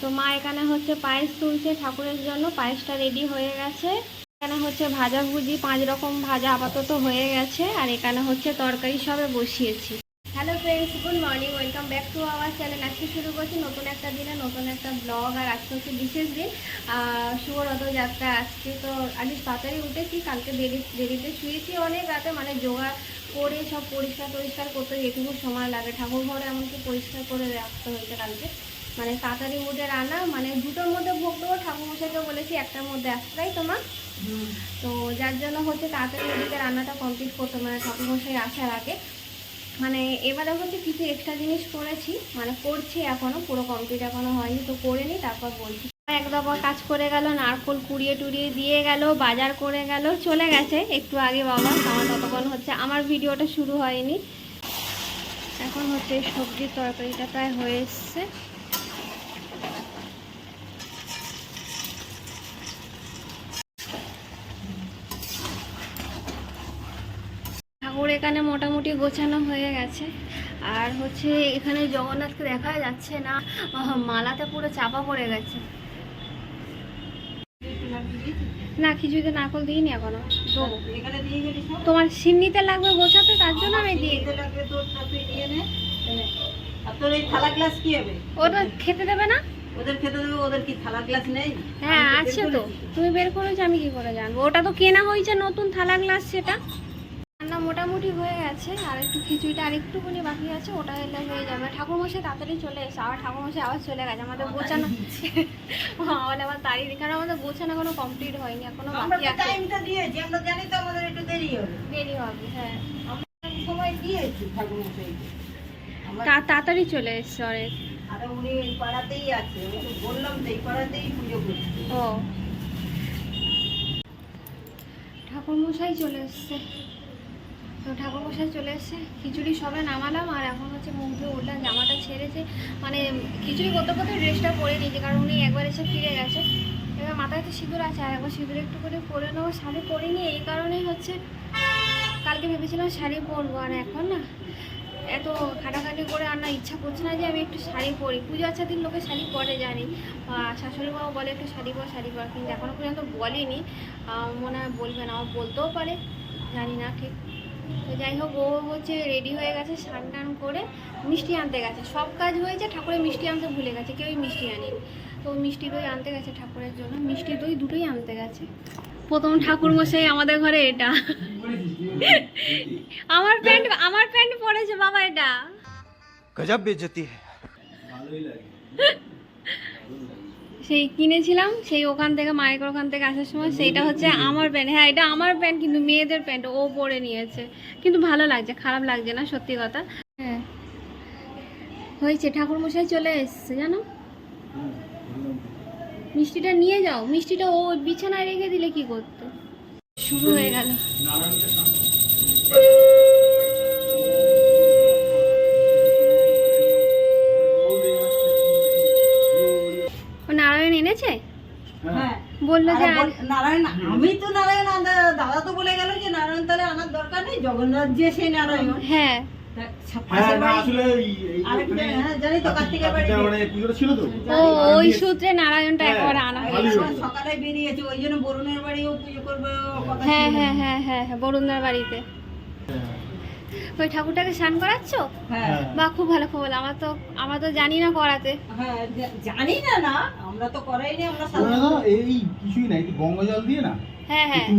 তো মা এখানে হচ্ছে পায়েস তুলছে, ঠাকুরের জন্য পায়েসটা রেডি হয়ে গেছে। এখানে হচ্ছে ভাজাভুজি পাঁচ রকম ভাজা আপাতত হয়ে গেছে, আর এখানে হচ্ছে তরকারি সবে বসিয়েছি। Hello friends good morning welcome back to our channel আজকে শুরু করছি নতুন একটা দিনে, নতুন একটা ব্লগ আর আজকে হচ্ছে বিশেষ দিন শুভ রথযাত্রা আজকে। তো আজ তাড়াতাড়ি উঠেছি, কালকে দেরি, দেরিতে শুয়েছি অনেক রাতে মানে জোগাড় করে সব পরিষ্কার টরিষ্কার করতে যেটুকু সময় লাগে। ঠাকুর ঘরে এমনকি পরিষ্কার করে রাখতে হয়েছে কালকে। মানে তাড়াতাড়ি উঠে রান্না মানে দুটোর মধ্যে ভোগ দেবো ঠাকুর মশাইকে বলেছি একটার মধ্যে আসতে তাই তোমার? তো যার জন্য হচ্ছে তাড়াতাড়ি ওদিকে রান্নাটা কমপ্লিট করতে মানে ঠাকুর মশাই আসার আগে। মানে এবারে হচ্ছে কিছু এক্সট্রা জিনিস করেছি মানে করছি এখনও পুরো কমপ্লিট এখনও হয়নি তো করে নিই তারপর বলছি। এক দফা কাজ করে গেল নারকোল কুড়িয়ে টুড়িয়ে দিয়ে গেল বাজার করে গেল চলে গেছে একটু আগে বাবা আমার ততক্ষণ হচ্ছে আমার ভিডিওটা শুরু হয়নি। এখন হচ্ছে সবজির তরকারিটা প্রায় হয়ে এসছে ঠাকুর এখানে মোটামুটি গোছানো হয়ে গেছে। আর হচ্ছে এখানে জগন্নাথকে দেখা যাচ্ছে না মালাতে পুরো চাপা পড়ে গেছে। না কিছুতে নাকল দিইনি এখনও দিয়ে তোমার সিমনিতে লাগবে গোছাতে তার জন্য আমি হবে? ওটা খেতে দেবে না? ওদের খেতে দেবে ওদের কি থালা গ্লাস নেই? হ্যাঁ আছে তো। তুমি বের করেছ আমি কি করে জানব? ওটা তো কেনা হয়েছে নতুন থালা গ্লাস সেটা। রান্না মোটামুটি হয়ে গেছে আর একটু খিচুড়িটা আর একটুখানি বাকি আছে ওটা এলে হয়ে যাবে। ঠাকুরমশাই তাড়াতাড়ি চলে এসে আবার ঠাকুরমশাই আবার চলে গেছে আমাদের গোছানো আমার আবার তাড়িয়ে কারণ আমাদের গোছানো কোনো কমপ্লিট হয়নি এখনও বাকি আছে। টাইমটা দিয়েছি আমরা জানি তো আমাদের একটু দেরি হবে। দেরি হবে হ্যাঁ। আমরা সময় দিয়েছি ঠাকুর মশাইকে আমরা তা- তাড়াতাড়ি চলে এসছে অনেক আরে উনি পাড়াতেই আছে বললাম তো এই পাড়াতেই পুজো করছি ও। ঠাকুরমশাই চলে এসছে। তো ঠাকুরমশাই চলে এসছে। খিচুড়ি সবে নামালাম, আর এখন হচ্ছে মুখ ধুয়ে উঠলাম, জামাটা ছেড়েছে। মানে খিচুড়ি করতে করতে ড্রেসটা পরে নিয়েছে, কারণ উনি একবার এসে ফিরে গেছে। এবার মাথায় তো সিঁদুর আছে, আর একবার সিঁদুর একটু করে পরে নেব। শাড়ি পরিনি এই কারণেই হচ্ছে কালকে ভেবেছিলাম শাড়ি পরবো, আর এখন না এত খাটাখাটি করে আর না ইচ্ছা করছে না যে আমি একটু শাড়ি পরি। পুজো আচ্ছা দিন লোকে শাড়ি পরে জানি। শাশুড়ি মাও বলে একটু শাড়ি পর শাড়ি পর, কিন্তু এখনও পর্যন্ত বলেনি। মনে হয় বলবে না বলতেও পারে, জানি না ঠিক। তো যাই হোক ও হচ্ছে রেডি হয়ে গেছে স্নান টান করে মিষ্টি আনতে গেছে। সব কাজ হয়েছে ঠাকুরের মিষ্টি আনতে ভুলে গেছে কেউই মিষ্টি আনেনি। তো মিষ্টি দই আনতে গেছে ঠাকুরের জন্য মিষ্টি দই দুটোই আনতে গেছে। প্রথম ঠাকুর মশাই আমাদের ঘরে এটা। আমার প্যান্ট আমার প্যান্ট পরেছে বাবা এটা। গজব বেজতি। ভালোই লাগে সেই কিনেছিলাম, সেই ওখান থেকে মায়ের ওখান থেকে আসার সময় সেইটা হচ্ছে আমার প্যান্ট। হ্যাঁ এটা আমার প্যান্ট কিন্তু মেয়েদের প্যান্ট, ও পরে নিয়েছে। কিন্তু ভালো লাগছে, খারাপ লাগছে না, সত্যি কথা। হ্যাঁ। হয়েছে, ঠাকুরমশাই চলে এসছে, জানো? মিষ্টিটা নিয়ে যাও, মিষ্টিটা ও বিছানায় রেখে দিলে কি করতো? শুরু হয়ে গেল। নারায়ণ আমি তো নারায়ণ দাদা তো বলে গেল যে নারায়ণ তাহলে আনার দরকার নেই জগন্নাথ যে সেই নারায়ণ। হ্যাঁ। হ্যাঁ হ্যাঁ, ওই সূত্রে নারায়ণটা হ্যাঁ। একবার আনা। হয়েছে সকালে বেরিয়েছে ওই জন্য বরুণের বাড়িও পুজো করবে হ্যাঁ হ্যাঁ হ্যাঁ হ্যাঁ হ্যাঁ বরুণদার বাড়িতে। ওই ঠাকুরটাকে স্নান করাচ্ছ? হ্যাঁ। বা খুব ভালো খুব ভালো। আমার তো আমরা তো জানি না করাতে। হ্যাঁ জানি না না আমরা তো করাইনি আমরা এই কিছুই না একটু গঙ্গা জল দিয়ে না হ্যাঁ হ্যাঁ। একটু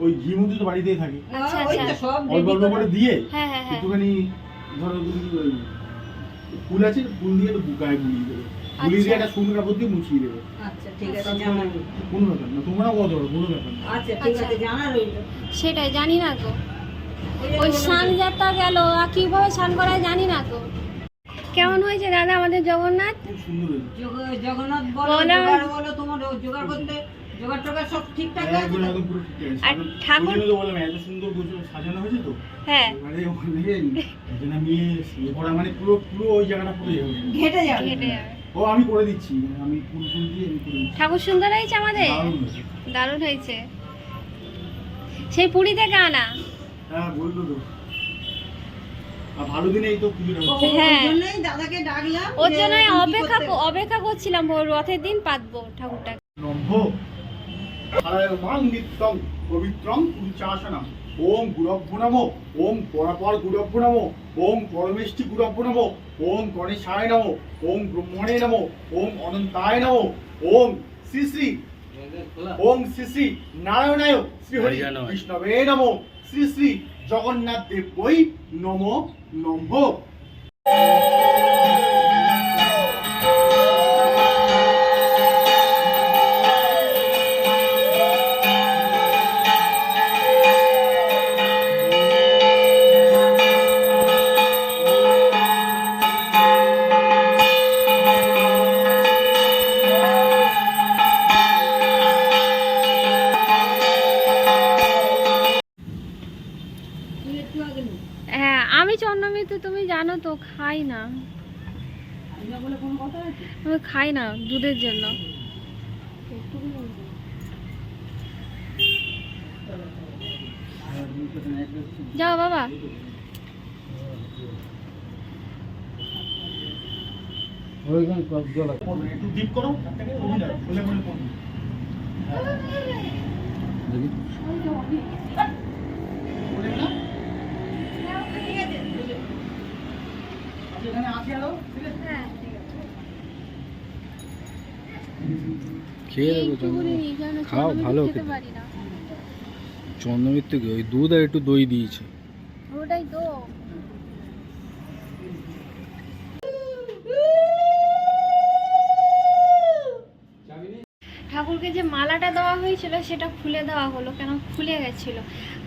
ওই ঘি মধ্যে তো বাড়িতেই থাকে। আচ্ছা, ওই তো আচ্ছা। সব অল্প অল্প করে- দিয়ে হ্যাঁ হ্যাঁ হ্যাঁ। একটুখানি ধরো তুমি ওই ফুল আছে ফুল দিয়ে একটু গায়ে বুলিয়ে দেবে। বুলিয়ে দিয়ে আচ্ছা। একটা সুন্দর কাপড় দিয়ে মুছিয়ে দেবে। আচ্ছা ঠিক আছে জানা কোনো ব্যাপার না তোমরা কত কোনো ব্যাপার না। আচ্ছা ঠিক। আছে জানা রইল। সেটাই জানি না তো ওই স্নান যাত্রা গেল আর কীভাবে স্নান করায় জানি না তো কেমন হয়েছে দাদা আমাদের জগন্নাথ? জগন্নাথ বলো বলো। জোগাড় বলো তোমার জোগাড় করতে। জোগাড় টোগাড় সব ঠিকঠাক আছে আর ঠাকুর- বললাম এত সুন্দর সাজানো হয়েছে তো? হ্যাঁ। এবারে ওখান থেকে আমি পড়া মানে পুরো পুরো ওই জায়গাটা পুরো ইয়ে যাবে। ঘেটে যাবে। হেঁটে যাবে। ও আমি করে দিচ্ছি আমি ফুল ফুল দিয়ে আমি করে ঠাকুর সুন্দর হয়েছে আমাদের? দারুণ হয়েছে। সেই পুরী থেকে আনা। হ্যাঁ বলল তো। ভালো দিনে তো পুজোটা ও- হচ্ছে। ওই হ্যাঁ। দাদাকে ডাকলাম ওর জন্য অপেক্ষা অপেক্ষা করছিলাম রথের দিন পাতবো ঠাকুরটাকে। নম্ভ মাং নিত্যং পবিত্রং পুরুচাসনম ওম গুরব্ভু নমো ওম পরপর গুরব্ভু নমো ওম পরমেষ্টি গুরব্ভু নমো ওম গণেশায় নমো ওম ব্রহ্মণে নমো ওম অনন্তায় নমো ওম শ্রী শ্রী ওম শ্রী শ্রী নারায়ণায় শ্রী হরি বিষ্ণবে নমো শ্রী শ্রী জগন্নাথ দেব বই নমো। নম্ভ আমি খাই না দুধের জন্য যাও বাবা আছে আরও? ঠিক আছে? খেয়ে দেবো খাও, ভালো খেতে কি ওই দুধ আর একটু দই দিয়েছে। ঠাকুরকে যে মালাটা দেওয়া হয়েছিল সেটা খুলে দেওয়া হলো কেন খুলে গেছিল?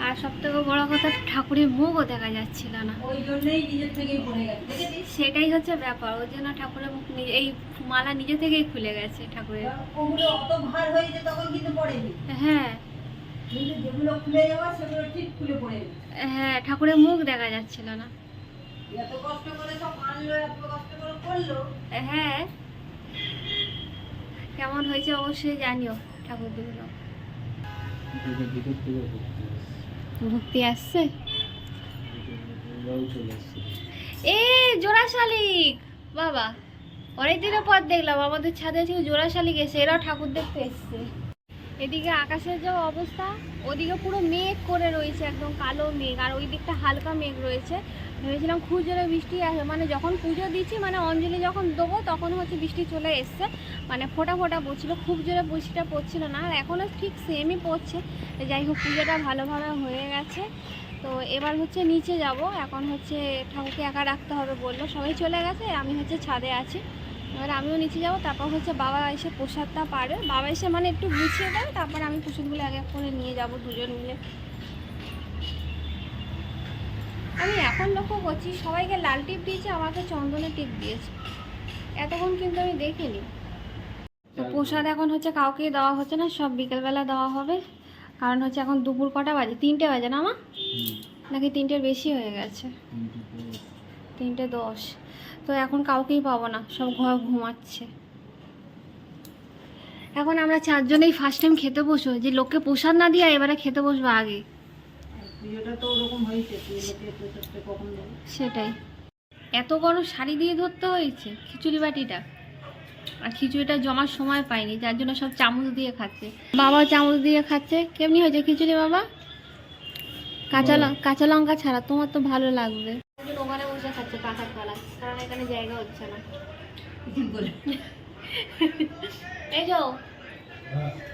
আর সব থেকে বড় কথা ঠাকুরের মুখও দেখা যাচ্ছিল না। ওই জন্যই নিজের থেকেই পড়ে গেছে সেটাই হচ্ছে ব্যাপার ওই জন্য ঠাকুরের মুখ এই মালা নিজে থেকেই খুলে গেছে ঠাকুরের। অত ভার হয়েছে তখন কিন্তু পড়েনি হ্যাঁ। যেগুলো খুলে যাওয়া সেগুলো ঠিক খুলে পড়ে হ্যাঁ ঠাকুরের মুখ দেখা যাচ্ছিল না। এত কষ্ট করে সব আনলো এত কষ্ট করে করল? হ্যাঁ। কেমন হয়েছে অবশ্যই জানিও ঠাকুর দুগুলো ভক্তি আসছে? এ জোড়া শালিক! বাবা অনেক দিনের পর দেখলাম আমাদের ছাদে থেকে জোড়া শালিক এসে এরাও ঠাকুর দেখতে এসছে। এদিকে আকাশের যা অবস্থা ওদিকে পুরো মেঘ করে রয়েছে একদম কালো মেঘ আর ওই দিকটা হালকা মেঘ রয়েছে। ভেবেছিলাম খুব জোরে বৃষ্টি আসবে। মানে যখন পুজো দিচ্ছি মানে অঞ্জলি যখন দেবো, তখন হচ্ছে বৃষ্টি চলে এসছে। মানে ফোটা ফোটা পড়ছিলো, খুব জোরে বৃষ্টিটা পড়ছিল না। আর এখনও ঠিক সেমই পড়ছে। যাই হোক, পুজোটা ভালোভাবে হয়ে গেছে। তো এবার হচ্ছে নিচে যাব। এখন হচ্ছে ঠাকুরকে একা রাখতে হবে বলল। সবাই চলে গেছে, আমি হচ্ছে ছাদে আছি। এবার আমিও নিচে যাব। তারপর হচ্ছে বাবা এসে প্রসাদটা পারে বাবা এসে মানে একটু গুছিয়ে দেবে, তারপর আমি প্রসাদগুলো এক এক করে নিয়ে যাব দুজন মিলে। আমি এখন লক্ষ্য করছি সবাইকে লাল টিপ দিয়েছে আমাকে চন্দনের টিপ দিয়েছে। এতক্ষণ কিন্তু আমি দেখিনি। তো প্রসাদ এখন হচ্ছে কাউকেই দেওয়া হচ্ছে না সব বিকেলবেলা দেওয়া হবে। কারণ হচ্ছে এখন দুপুর কটা বাজে? তিনটে বাজে না মা? নাকি তিনটের বেশি হয়ে গেছে? তিনটে দশ। তো এখন কাউকেই পাবো না সব ঘর ঘুমাচ্ছে। এখন আমরা চারজনেই ফার্স্ট টাইম খেতে বসবো যে লোককে প্রসাদ না দিয়ে এবারে খেতে বসবো আগে। তো ওরকম হয়েছে কখন সেটাই। এত বড় শাড়ি দিয়ে ধরতে হয়েছে খিচুড়ি বাটিটা। আর খিচুড়িটা জমার সময় পাইনি যার জন্য সব চামচ দিয়ে খাচ্ছে। বাবা চামচ দিয়ে খাচ্ছে কেমনি হয়েছে খিচুড়ি বাবা? কাঁচা লঙ্কা কাঁচা লঙ্কা ছাড়া তোমার তো ভালো লাগবে। ওখানে বসে খাচ্ছে পাখার কারণ এখানে জায়গা হচ্ছে না। এই যো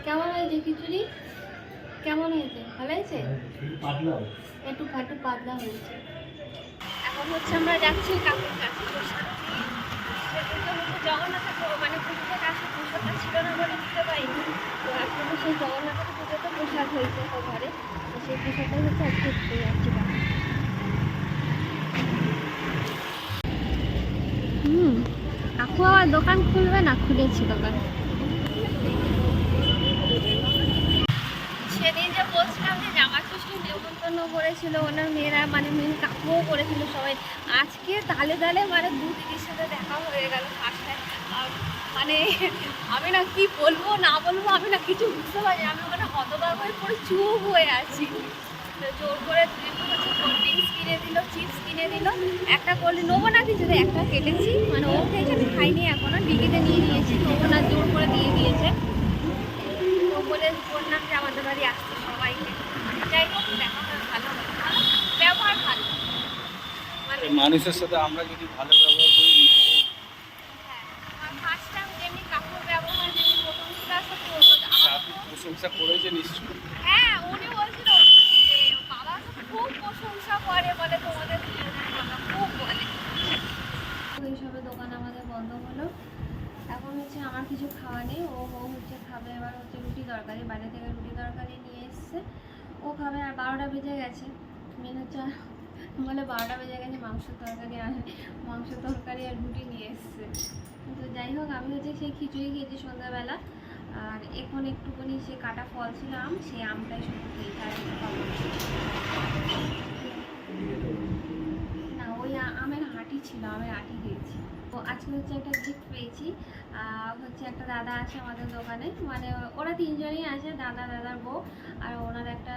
কেমন হয়েছে খিচুড়ি? কেমন হয়েছে? ভালো হয়েছে? একটু ফাটু পাতলা হয়েছে। এখন হচ্ছে আমরা যাচ্ছি কাকুর কাছে। পুজো মানে পুজোতে কাছে প্রসাদটা ছিল না বলে দিতে পারিনি। তো এখন সেই জগন্নাথের পুজোতে প্রসাদ হয়েছে তো ঘরে তো সেই প্রসাদটাই হচ্ছে আজকে যাচ্ছি হুম কাকু আবার দোকান খুলবে না? খুলেছি দোকান। সেদিন যে বলছিলাম যে জামা ষষ্ঠী নেমন্তন্ন করেছিল, ওনার মেয়েরা মানে মেন কাকুও করেছিল সবাই। আজকে তালে তালে মানে দু দিদির সাথে দেখা হয়ে গেল ফার্স্ট মানে আমি না কি বলব, না বলব আমি না কিছু বুঝতে পারি আমি ওখানে হতবাক হয়ে পুরো চুপ হয়ে আছি। জোর করে হচ্ছে কোল্ড ড্রিঙ্কস কিনে দিল চিপস কিনে দিল। একটা করলি নেব না কিছু একটা কেটেছি মানে ও খেয়েছে, আমি খাইনি এখনও। ডিগিতে নিয়ে নিয়েছি, নেব না, জোর করে দিয়ে দিয়েছে। বলে বললাম যে আমাদের বাড়ি আসতে সবাইকে। যাই হোক দেখা হয় ভালো হয় ভালো ব্যবহার ভালো। মানে মানুষের সাথে আমরা যদি ভালো ব্যবহার করি নিশ্চয়ই। হ্যাঁ টাইম যেমনি কাকুর ব্যবহার যেমনি প্রথম ক্লাসে করব আমার আপনি প্রশংসা করেছে নিশ্চয়ই হ্যাঁ উনি বলছিল যে বাবা তো খুব প্রশংসা করে বলে তোমাদের দুজনের কথা খুব বলে এইসবের দোকান আমাদের বন্ধ হলো এখন হচ্ছে আমার কিছু খাওয়া নেই ও ও হচ্ছে খাবে এবার হচ্ছে রুটি তরকারি বাইরে থেকে রুটি তরকারি নিয়ে এসছে ও খাবে আর বারোটা বেজে গেছে মেন হচ্ছে বলে বারোটা বেজে গেছে, মাংস তরকারি আর মাংস তরকারি আর রুটি নিয়ে এসছে। তো যাই হোক, আমি হচ্ছে সেই খিচুড়ি খেয়েছি সন্ধ্যাবেলা। আর এখন একটুখানি সে কাটা ফল ছিল আম, সেই আমটাই শুধু খেয়েছি, আর না। আমের হাঁটি ছিল, আমের হাঁটি খেয়েছি তো আজকে হচ্ছে একটা গিফট পেয়েছি। হচ্ছে একটা দাদা আছে আমাদের দোকানে। মানে ওরা তিনজনই আছে, দাদা, দাদার বউ। আর ওনার একটা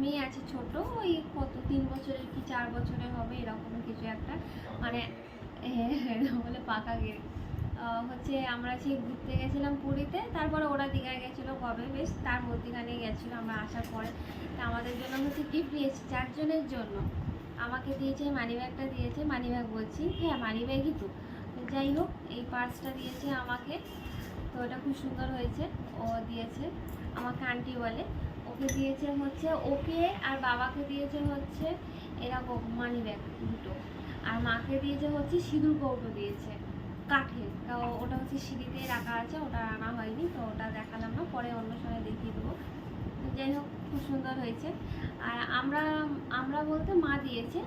মেয়ে আছে ছোট, ওই কত, তিন বছরের কি চার বছরের হবে এরকম কিছু একটা। মানে বলে পাকা গিয়ে হচ্ছে আমরা সেই ঘুরতে গেছিলাম পুরীতে, তারপরে ওরা দীঘায় গেছিল কবে? বেশ, তার মধ্যিখানে গেছিল, আমরা আসার পরে। তা আমাদের জন্য হচ্ছে গিফট নিয়েছি চারজনের জন্য। আমাকে দিয়েছে মানি ব্যাগটা দিয়েছে মানি ব্যাগ বলছি হ্যাঁ মানি ব্যাগই তো। যাই হোক, এই পার্সটা দিয়েছে আমাকে। তো ওটা খুব সুন্দর হয়েছে। ও দিয়েছে আমাকে আন্টি বলে। ওকে দিয়েছে হচ্ছে, ওকে আর বাবাকে দিয়েছে হচ্ছে এরকম মানি ব্যাগ দুটো। আর মাকে দিয়েছে হচ্ছে সিঁদুর কৌটো দিয়েছে কাঠের তো ওটা হচ্ছে সিঁড়িতে রাখা আছে, ওটা আনা হয়নি, তো ওটা দেখালাম না, পরে অন্য সময় দেখিয়ে দেবো। যাই হোক খুব সুন্দর হয়েছে। আর আমরা আমরা বলতে মা দিয়েছে।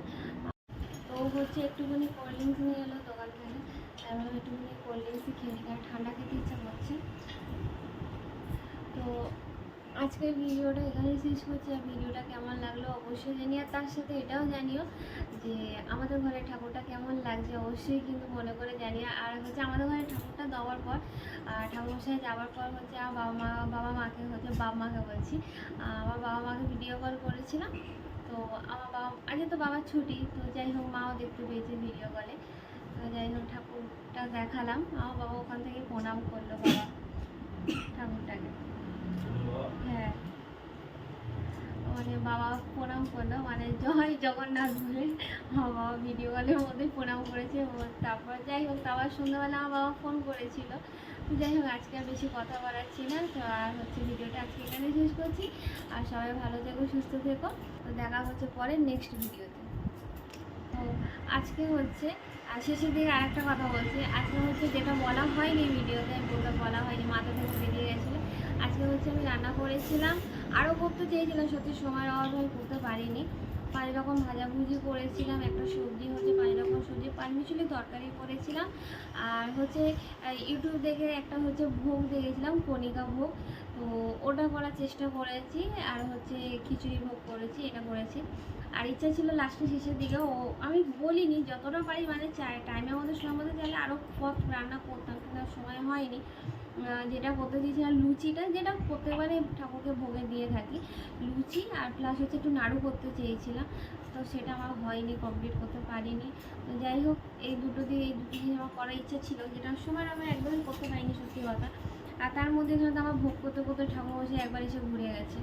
তো হচ্ছে একটুখানি কোল্ড ড্রিঙ্কস নিয়ে এলো দোকান থেকে। ভাবলাম একটুখানি কোল্ড ড্রিঙ্কসই খেয়ে নিই, কারণ ঠান্ডা খেতে ইচ্ছা করছে। তো আজকের ভিডিওটা এখানেই শেষ করছি, আর ভিডিওটা কেমন লাগল অবশ্যই জানিও তার সাথে এটাও জানিও যে আমাদের ঘরের ঠাকুরটা কেমন লাগছে অবশ্যই কিন্তু মনে করে জানিও। আর হচ্ছে আমাদের ঘরের ঠাকুরটা দেওয়ার পর আর ঠাকুরমশাই যাওয়ার পর হচ্ছে আমার বাবা মা, বাবা মাকে হচ্ছে বাবা মাকে বলছি আমার বাবা মাকে ভিডিও কল করেছিলাম। তো আমার বাবা আজকে তো বাবার ছুটি, তো যাই হোক মাও দেখতে পেয়েছে ভিডিও কলে তো যাই হোক ঠাকুরটা দেখালাম, আমার বাবা ওখান থেকে প্রণাম করল বাবা ঠাকুরটাকে হ্যাঁ মানে বাবা প্রণাম করল মানে জয় জগন্নাথ বলে। আমার বাবা ভিডিও কলের মধ্যে প্রণাম করেছে তারপর যাই হোক, তারপর সন্ধ্যাবেলা আমার বাবা ফোন করেছিল। যাই হোক, আজকে আর বেশি কথা বাড়াচ্ছি না, তো আর হচ্ছে ভিডিওটা আজকে এখানে শেষ করছি। আর সবাই ভালো থেকো, সুস্থ থেকো। তো দেখা হচ্ছে পরে নেক্সট ভিডিওতে তো। আজকে হচ্ছে, আর শেষের দিকে আরেকটা কথা বলছি। আজকে হচ্ছে যেটা বলা হয়নি ভিডিওতে বলতে বলা হয়নি, মাথা থেকে বেরিয়ে গেছিল। আজকে হচ্ছে আমি রান্না করেছিলাম আরও করতে চেয়েছিলাম, সত্যি সময়ের অভাবে করতে পারিনি। পাঁচ রকম ভাজাভুজি করেছিলাম, একটা সবজি হচ্ছে পাঁচ রকম সবজি পারমিশলি তরকারি করেছিলাম। আর হচ্ছে ইউটিউব দেখে একটা হচ্ছে ভোগ দেখেছিলাম, কণিকা ভোগ। তো ওটা করার চেষ্টা করেছি, আর হচ্ছে খিচুড়ি ভোগ করেছি, এটা করেছি। আর ইচ্ছা ছিল লাস্টে শেষের দিকে, ও, আমি বলিনি, যতটা পারি মানে চাই টাইমের মধ্যে সময় মধ্যে চাইলে আরও পথ রান্না করতাম, কিন্তু সময় হয়নি। যেটা করতে দিয়েছিলাম লুচিটা, যেটা প্রত্যেকবারে ঠাকুরকে ভোগে দিয়ে থাকি। লুচি আর প্লাস হচ্ছে একটু নাড়ু করতে চেয়েছিলাম, তো সেটা আমার হয়নি কমপ্লিট করতে পারিনি। তো যাই হোক, এই দুটো দিয়ে, এই দুটো জিনিস আমার করার ইচ্ছা ছিল, যেটা সময় আমার একদমই করতে পারিনি সত্যি কথা। আর তার মধ্যে কিন্তু আমার ভোগ করতে করতে ঠাকুর বসে একবার এসে ঘুরে গেছে।